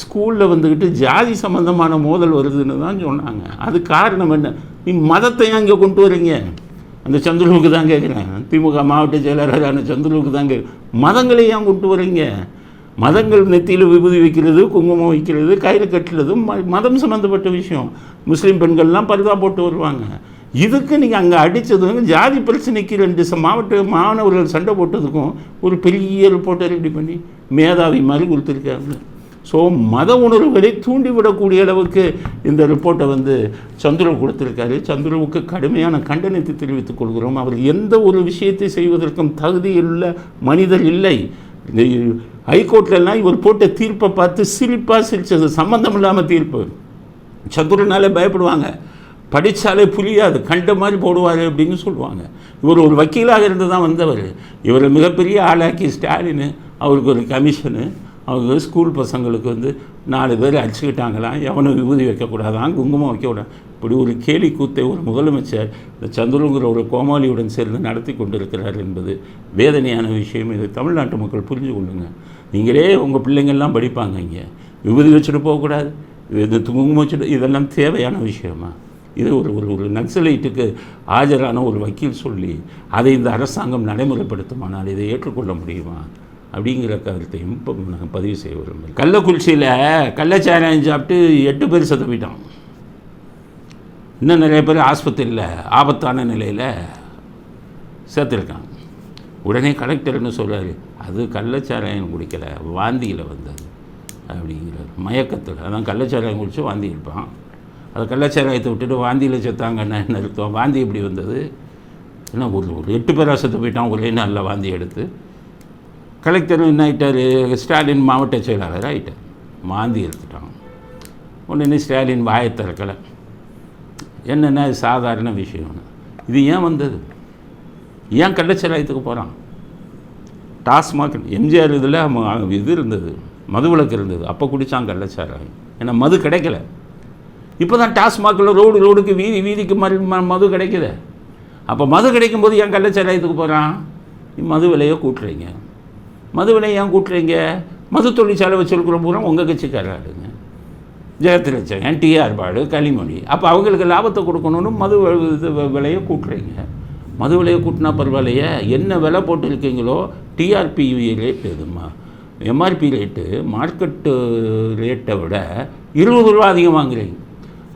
Speaker 1: ஸ்கூலில் வந்துக்கிட்டு ஜாதி சம்மந்தமான மோதல் வருதுன்னு தான் சொன்னாங்க. அது காரணம் என்ன? நீ மதத்தை அங்கே கொண்டு வரீங்க. அந்த சந்துருவுக்கு தான் கேட்குறேன் திமுக மாவட்ட செயலாளரான சந்துருவுக்கு தான் கேட்குறேன் மதங்களை ஏன் கொண்டு வரீங்க? மதங்கள் நெத்தியில் விபூதி வைக்கிறது குங்குமம் வைக்கிறது கயிறு கட்டுறது ம மதம் சம்மந்தப்பட்ட விஷயம். முஸ்லீம் பெண்கள்லாம் பரிதா போட்டு வருவாங்க. இதுக்கு நீங்கள் அங்கே அடித்ததும் ஜாதி பிரச்சனைக்கு ரெண்டு மாவட்ட மாணவர்கள் சண்டை போட்டதுக்கும் ஒரு பெரிய ரிப்போர்ட்டை ரெடி பண்ணி மேதாவி மாதிரி கொடுத்துருக்காங்க ஸோ மத உணர்வுகளை தூண்டிவிடக்கூடிய அளவுக்கு இந்த ரிப்போர்ட்டை வந்து சந்துரு கொடுத்துருக்காரு. சந்துருவுக்கு கடுமையான கண்டனத்தை தெரிவித்துக் கொள்கிறோம். அவர் எந்த ஒரு விஷயத்தை செய்வதற்கும் தகுதியுள்ள மனிதர் இல்லை. இந்த ஹைகோர்ட்லலாம் இவர் போட்ட தீர்ப்பை பார்த்து சிரிப்பாக சிரித்தது சம்மந்தம் இல்லாமல் தீர்ப்பு. சந்துருனாலே பயப்படுவாங்க. படித்தாலே புரியாது கண்ட மாதிரி போடுவார் அப்படின்னு சொல்லுவாங்க. இவர் ஒரு வக்கீலாக இருந்து தான் வந்தவர். இவரை மிகப்பெரிய ஆளாக்கி ஸ்டாலின் அவருக்கு ஒரு கமிஷனு அவங்க ஸ்கூல் பசங்களுக்கு வந்து நாலு பேர் அடிச்சுக்கிட்டாங்களாம் எவனும் விபூதி வைக்கக்கூடாதான் குங்குமம் வைக்கக்கூடாது இப்படி ஒரு கேலி கூத்தை ஒரு முதலமைச்சர் இந்த சந்திரங்கிற ஒரு கோமாளியுடன் சேர்ந்து நடத்தி கொண்டிருக்கிறார் என்பது வேதனையான விஷயம். இது தமிழ்நாட்டு மக்கள் புரிஞ்சு கொள்ளுங்க. நீங்களே உங்கள் பிள்ளைங்கள்லாம் படிப்பாங்க இங்கே. விபூதி வச்சுட்டு போகக்கூடாது. இது குங்குமம் வச்சுட்டு இதெல்லாம் தேவையான விஷயமா? இது ஒரு ஒரு ஒரு நக்சலைட்டுக்கு ஆஜரான ஒரு வக்கீல் சொல்லி அதை இந்த அரசாங்கம் நடைமுறைப்படுத்துமானால் இதை ஏற்றுக்கொள்ள முடியுமா? அப்படிங்கிற கருத்தையும் இப்போ நாங்கள் பதிவு செய்ய விரும்புகிறோம். கள்ளக்குறிச்சியில் கள்ளச்சாராயம் சாப்பிட்டு எட்டு பேர் செத்து போயிட்டான் இன்னும் நிறைய பேர் ஆஸ்பத்திரியில் ஆபத்தான நிலையில் சேர்த்துருக்காங்க உடனே கலெக்டர்னு சொல்கிறார் அது கள்ளச்சாராயம் குடிக்கல வாந்தியில் வந்தது. அப்படிங்கிறார். மயக்கத்தில் அதான் கள்ளச்சாராயம் குடித்து வாந்தி இருப்பான் அது கள்ளச்சாராயத்தை விட்டுட்டு வாந்தியில் செத்தாங்கன்னா என்ன அர்த்தம்? வாந்தி எப்படி வந்தது? என்ன ஒரு ஒரு எட்டு பேர் செத்து போயிட்டான் ஒரே நாளில் வாந்தி எடுத்து. கலெக்டர் என்ன ஆகிட்டார் ஸ்டாலின் மாவட்ட செயலாளர் ஆகிட்டார் வாந்தி எடுத்துட்டான். உடனே ஸ்டாலின் வாயை திறக்கலை. என்னென்ன இது சாதாரண விஷயம்னு இது ஏன் வந்தது? ஏன் கள்ளச்சாராயத்துக்கு போகிறான் டாஸ்மாக் எம்ஜிஆர் இதில் இது இருந்தது மதுவிலக்கு இருந்தது. அப்போ குடித்தான் கள்ளச்சாராயம். ஏன்னா மது கிடைக்கல. இப்போ தான் டாஸ்மாகில் ரோடு ரோடுக்கு வீதி வீதிக்கு மறு மது கிடைக்குது. அப்போ மது கிடைக்கும்போது ஏன் கள்ளச்சாராயத்துக்கு போகிறான் மது விலையை கூட்டுறீங்க. மது விலையை ஏன் கூட்டுறீங்க? மது தொழிற்சாலை வச்சுருக்கிற பூரா உங்கள் கட்சிக்காராடுங்க ஜெயத்திரச்சகன் டிஆர் பாடு களிமொழி. அப்போ அவங்களுக்கு லாபத்தை கொடுக்கணும்னு மது இது விலையை கூட்டுறீங்க. மது விலையை கூட்டினா பரவாயில்லையே. என்ன விலை போட்டிருக்கீங்களோ? டிஆர்பி ரேட் எதுமா எம்ஆர்பி ரேட்டு மார்க்கெட்டு ரேட்டை விட இருபது ரூபா அதிகம் வாங்குறீங்க.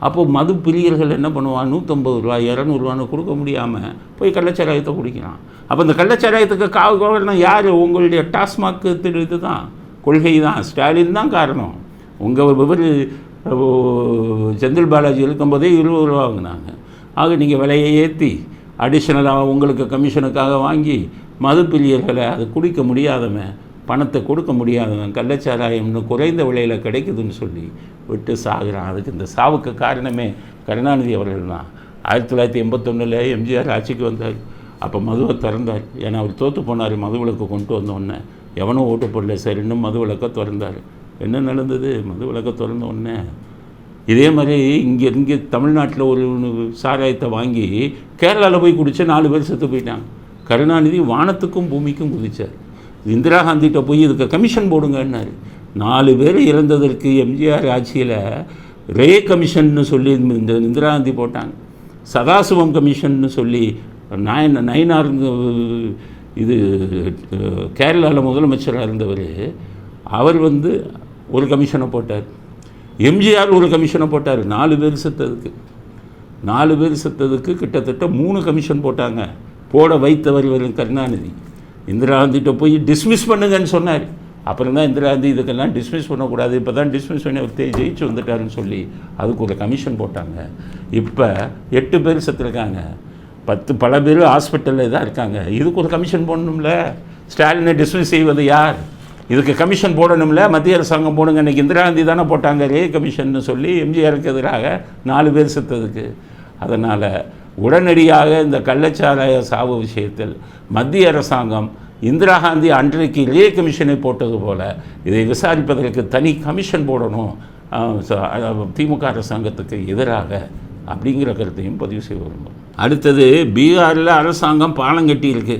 Speaker 1: அப்போது மது பிரியர்கள் என்ன பண்ணுவான் நூற்றம்பது ரூபா இரநூறுவான்னு கொடுக்க முடியாமல் போய் கள்ளச்சாராயத்தை குடிக்கிறான். அப்போ இந்த கள்ளச்சாராயத்துக்கு காவு காவல்னா யார்? உங்களுடைய டாஸ்மாக் திரு இது தான். கொள்கை தான். ஸ்டாலின் தான் காரணம். உங்கள் இவர் செந்தில் பாலாஜி இருக்கும்போதே இருபது ரூபா வாங்கினாங்க. ஆக நீங்கள் விலையை ஏற்றி அடிஷ்னலாக உங்களுக்கு கமிஷனுக்காக வாங்கி மது பிரியர்களை அது குடிக்க முடியாதவன் பணத்தை கொடுக்க முடியாதவன் கள்ளச்சாராயம்னு குறைந்த விலையில் கிடைக்குதுன்னு சொல்லி விட்டு சாகுறான். அதுக்கு இந்த சாவுக்கு காரணமே கருணாநிதி அவர்கள் தான் ஆயிரத்தி தொள்ளாயிரத்தி எண்பத்தொன்னில் எம்ஜிஆர் ஆட்சிக்கு வந்தார். அப்போ மதுவை திறந்தார். ஏன்னா அவர் தோற்று போனார் மது விளக்கு கொண்டு வந்த உடனே. எவனும் ஓட்டு போடல சரி இன்னும் மது விளக்க திறந்தார். என்ன நடந்தது? மது விளக்க திறந்த உடனே இதே மாதிரி இங்கே இங்கே தமிழ்நாட்டில் ஒரு சாராயத்தை வாங்கி கேரளாவில் போய் குடிச்ச நாலு பேர் செத்து போயிட்டாங்க. கருணாநிதி வானத்துக்கும் பூமிக்கும் குதித்தார் இந்திரா காந்திகிட்ட போய் இதுக்கு கமிஷன் போடுங்கன்னாரு. நாலு பேர் இறந்ததற்கு எம்ஜிஆர் ஆட்சியில் ரே கமிஷன்னு சொல்லி இந்த இந்திரா காந்தி போட்டாங்க. சதாசிவம் கமிஷன்னு சொல்லி நயன் நயினார் இது கேரளாவில் முதலமைச்சராக இருந்தவர் அவர் வந்து ஒரு கமிஷனை போட்டார். எம்ஜிஆர் ஒரு கமிஷனை போட்டார். நாலு பேர் செத்ததுக்கு. நாலு பேர் செத்ததுக்கு கிட்டத்தட்ட மூணு கமிஷன் போட்டாங்க. போட வைத்தவர் இவர் கருணாநிதி. இந்திரா காந்திகிட்ட போய் டிஸ்மிஸ் பண்ணுங்கன்னு சொன்னார். அப்புறம் தான் இந்திரா காந்தி இதுக்கெல்லாம் டிஸ்மிஸ் பண்ணக்கூடாது. இப்போ தான் டிஸ்மிஸ் பண்ணி அவர் தே- ஜெயிச்சு வந்துட்டாருன்னு சொல்லி அதுக்கு ஒரு கமிஷன் போட்டாங்க. இப்போ எட்டு பேர் செத்துருக்காங்க. பத்து பல பேர் ஹாஸ்பிட்டலில் தான் இருக்காங்க. இதுக்கு ஒரு கமிஷன் போடணும்ல? ஸ்டாலினை டிஸ்மிஸ் செய்வது யார்? இதுக்கு கமிஷன் போடணும்ல? மத்திய அரசாங்கம் போடுங்க. இன்னைக்கு இந்திரா காந்தி தானே போட்டாங்க. ரே கமிஷன்னு சொல்லி எம்ஜிஆருக்கு எதிராக நாலு பேர் செத்ததுக்கு. அதனால் உடனடியாக இந்த கள்ளச்சாராய சாவு விஷயத்தில் மத்திய அரசாங்கம் இந்திரா காந்தி அன்றைக்கு லே கமிஷனை போட்டது போல இதை விசாரிப்பதற்கு தனி கமிஷன் போடணும் திமுக அரசாங்கத்துக்கு எதிராக அப்படிங்கிற கருத்தையும் பதிவு செய்ய விரும்புகிறோம். அடுத்தது பீகாரில் அரசாங்கம் பாலம் கட்டியிருக்கு.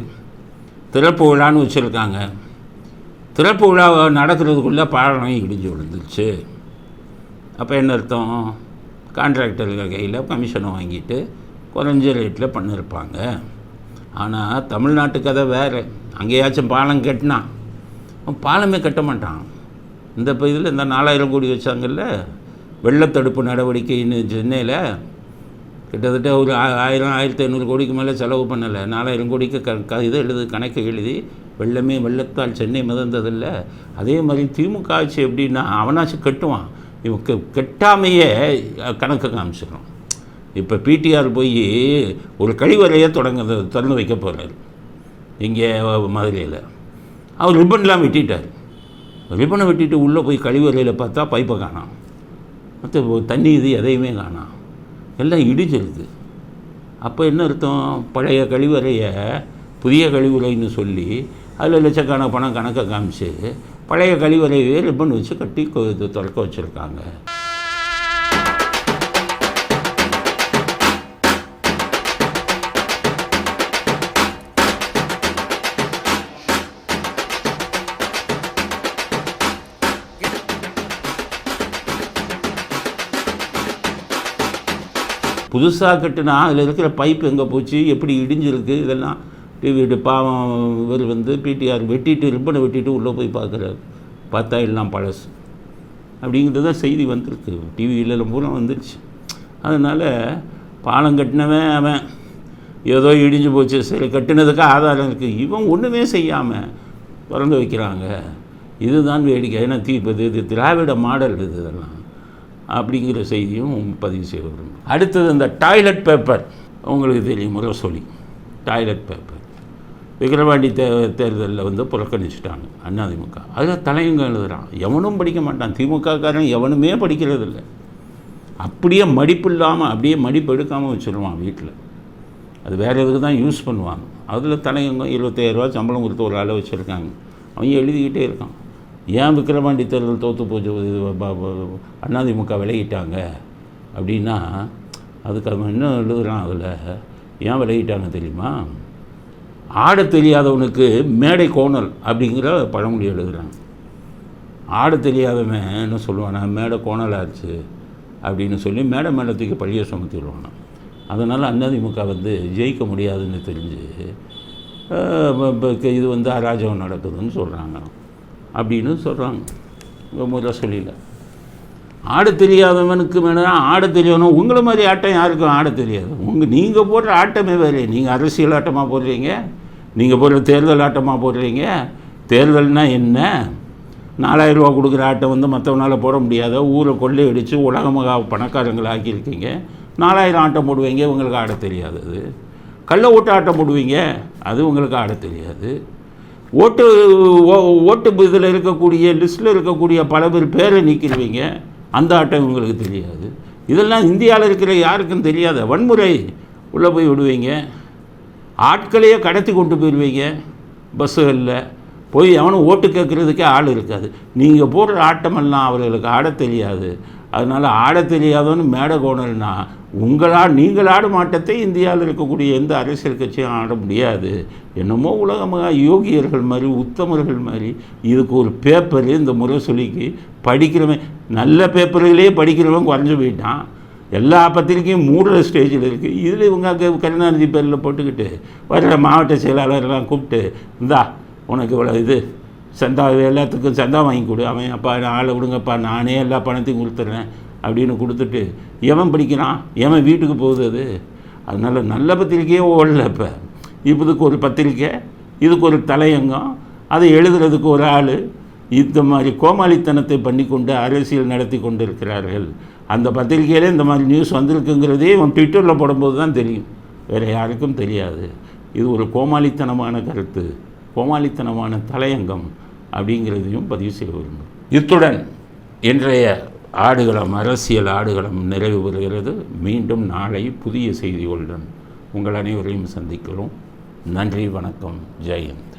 Speaker 1: திறப்பு விழான்னு வச்சுருக்காங்க. திறப்பு விழா நடக்கிறதுக்குள்ளே பாலம் இடிஞ்சு விழுந்துருச்சு. அப்போ என்ன அர்த்தம்? கான்ட்ராக்டர்கள் கையில் கமிஷனை வாங்கிட்டு குறைஞ்ச ரேட்டில் பண்ணியிருப்பாங்க ஆனால் தமிழ்நாட்டு கதை வேறு. அங்கேயாச்சும் பாலம் கட்டினான் பாலமே கட்ட மாட்டான். இந்த இப்போ இதில் இந்த நாலாயிரம் கோடி வச்சாங்கல்ல வெள்ளத்தடுப்பு நடவடிக்கைன்னு சென்னையில் கிட்டத்தட்ட ஒரு ஆ- ஆயிரம் ஆயிரத்தி ஐநூறு கோடிக்கு மேலே செலவு பண்ணலை. நாலாயிரம் கோடிக்கு க க இதை எழுது கணக்கை எழுதி வெள்ளமே வெள்ளத்தால் சென்னை மிதந்ததில்ல. அதே மாதிரி திமுக ஆட்சி எப்படின்னா அவனாச்சும் கட்டுவான். இவன் கெ கெட்டாமையே கணக்கு காமிச்சிடும் இப்போ பிடிஆர் போய் ஒரு கழிவறையை தொடங்க திறந்து வைக்க போகிறார் இங்கே மதுரையில். அவர் ரிப்பன்லாம் வெட்டிட்டார். ரிப்பனை வெட்டிட்டு உள்ளே போய் கழிவறையில் பார்த்தா பைப்பை காணாம். மற்ற தண்ணி இது எதையுமே காணாம். எல்லாம் இடிஞ்சிருக்கு அப்போ என்ன அர்த்தம்? பழைய கழிவறையை புதிய கழிவுறைன்னு சொல்லி அதில் லட்சக்கணக்கான பணம் கணக்கை காமிச்சு பழைய கழிவறையவே ரிப்பன் வச்சு கட்டி திறக்க வச்சுருக்காங்க. புதுசாக கட்டினா அதில் இருக்கிற பைப் எங்கே போச்சு? எப்படி இடிஞ்சிருக்கு? இதெல்லாம் டிவி பாவம் இவர் வந்து பிடிஆர் வெட்டிட்டு ரிப்பனை வெட்டிட்டு உள்ளே போய் பார்க்குறாரு. பார்த்தா எல்லாம் பழசு. அப்படிங்கிறது தான் செய்தி வந்திருக்கு. டிவியில் பூரா வந்துருச்சு. அதனால் பாலம் கட்டினவன் அவன். ஏதோ இடிஞ்சு போச்சு. சரி கட்டினதுக்கு ஆதாரம் இருக்குது இவன் ஒன்றுமே செய்யாமல் திறந்து வைக்கிறாங்க. இதுதான் வேடிக்கை. ஏன்னா தீ இப்போ இது திராவிட மாடல் இது இதெல்லாம். அப்படிங்கிற செய்தியும் பதிவு செய்ய விரும்புகிறேன். அடுத்தது இந்த டாய்லெட் பேப்பர் உங்களுக்கு தெரியும் முரசொலி. டாய்லெட் பேப்பர் விக்கிரவாண்டி தே தேர்தலில் வந்து புறக்கணிச்சிட்டாங்க அதிமுக அதில் தலையங்க எழுதுகிறான் எவனும் படிக்க மாட்டான். திமுககாரன் எவனுமே படிக்கிறதில்ல. அப்படியே மடிப்பு இல்லாமல் அப்படியே மடிப்பு எடுக்காமல் வச்சுருவான் வீட்டில். அது வேறு எதுக்கு தான் யூஸ் பண்ணுவாங்க. அதில் தலையங்கம் இருபத்தாயிரரூவா சம்பளம் கொடுத்து ஒரு ஆளை வச்சுருக்காங்க. அவன் எழுதிக்கிட்டே இருக்கான். ஏன் விக்கிரவாண்டி தேர்தல் தோற்று போச்சு? இது விலகிட்டாங்க. அப்படின்னா அதுக்கு அவன் இன்னும் எழுதுறான் அதில்? ஏன் விலகிட்டாங்க தெரியுமா? ஆட தெரியாதவனுக்கு மேடை கோணல் அப்படிங்கிற பழமொழி எழுதுறான். ஆட தெரியாதவன் என்ன சொல்லுவானா மேடை கோணலாச்சு அப்படின்னு சொல்லி மேடை மேடத்துக்கு தூக்கி பழிய சுமத்திடுவானா அதனால் அண்ணாதிமுக வந்து ஜெயிக்க முடியாதுன்னு தெரிஞ்சு இது வந்து அராஜகம் நடக்குதுன்னு சொல்கிறாங்க அப்படின்னு சொல்கிறாங்க முதல்ல சொல்லல. ஆட தெரியாதவனுக்கு வேணா ஆட தெரியணும். உங்களை மாதிரி ஆட்டம் யாருக்கும் ஆட தெரியாது. உங்கள் நீங்கள் போடுற ஆட்டமே வேறு. நீங்கள் அரசியல் ஆட்டமாக போடுறீங்க. நீங்கள் போடுற தேர்தல் ஆட்டமாக போடுறீங்க. தேர்தல்னால் என்ன? நாலாயிரம் ரூபா கொடுக்குற ஆட்டை வந்து மற்றவனால் போட முடியாத ஊரை கொள்ளையடித்து உலகமாக பணக்காரங்களை ஆக்கியிருக்கீங்க. நாலாயிரம் ஆட்டம் போடுவீங்க உங்களுக்கு ஆட தெரியாது. அது கள்ள ஓட்டு ஆட்டம் போடுவீங்க அது உங்களுக்கு ஆட தெரியாது. ஓட்டு ஓ- ஓட்டு இதில் இருக்கக்கூடிய லிஸ்ட்டில் இருக்கக்கூடிய பல பேர் பேரை நீக்கிடுவீங்க. அந்த ஆட்டம் உங்களுக்கு தெரியாது. இதெல்லாம் இந்தியாவில் இருக்கிற யாருக்கும் தெரியாத வன்முறை உள்ளே போய் விடுவீங்க. ஆட்களையே கடத்தி கொண்டு போயிடுவீங்க பஸ்ஸுகளில் போய் எவனும் ஓட்டு கேட்குறதுக்கே ஆள் இருக்காது. நீங்கள் போடுற ஆட்டமெல்லாம் அவர்களுக்கு ஆடத் தெரியாது. அதனால் ஆட தெரியாதவன்னு மேடை கோணல்னா உங்களால் நீங்கள் ஆடும் ஆட்டத்தை இந்தியாவில் இருக்கக்கூடிய எந்த அரசியல் கட்சியும் ஆட முடியாது. என்னமோ உலகமாக யோகியர்கள் மாதிரி உத்தமர்கள் மாதிரி இதுக்கு ஒரு பேப்பர் இந்த முறை சொல்லிக்கு படிக்கிறவன் நல்ல பேப்பர்களே படிக்கிறவன் குறைஞ்சு போயிட்டான். எல்லா பத்திரிக்கையும் மூடுற ஸ்டேஜில் இருக்குது இதில் இவங்க கருணாநிதி பேரில் போட்டுக்கிட்டு வர்ற மாவட்ட செயலாளர்லாம் கூப்பிட்டு இந்தா உனக்கு இவ்வளோ இது சந்தா எல்லாத்துக்கும் சந்தா வாங்கி கொடு. அவன் அப்பா நான் ஆளை விடுங்கப்பா நானே எல்லா பணத்தையும் கொடுத்துட்றேன் அப்படின்னு கொடுத்துட்டு எவன் படிக்கிறான்? எவன் வீட்டுக்கு போகுது அது? அதனால் நல்ல பத்திரிக்கையே ஓடல இப்போ. இதுக்கு ஒரு பத்திரிக்கை இதுக்கு ஒரு தலையங்கம் அதை எழுதுறதுக்கு ஒரு ஆள். இந்த மாதிரி கோமாளித்தனத்தை பண்ணிக்கொண்டு அரசியல் நடத்தி கொண்டு இருக்கிறார்கள் அந்த பத்திரிகையிலே இந்த மாதிரி நியூஸ் வந்திருக்குங்கிறதே இவன் ட்விட்டரில் போடும்போது தான் தெரியும். வேறு யாருக்கும் தெரியாது. இது ஒரு கோமாளித்தனமான கருத்து கோமாளித்தனமான தலையங்கம். அப்படிங்கிறதையும் பதிவு செய்ய விரும்புகிறேன் இத்துடன் இன்றைய ஆடுகளம் அரசியல் ஆடுகளம் நிறைவு பெறுகிறது. மீண்டும் நாளை புதிய செய்திகளுடன் உங்கள் அனைவரையும் சந்திக்கிறோம். நன்றி வணக்கம் ஜெயந்த்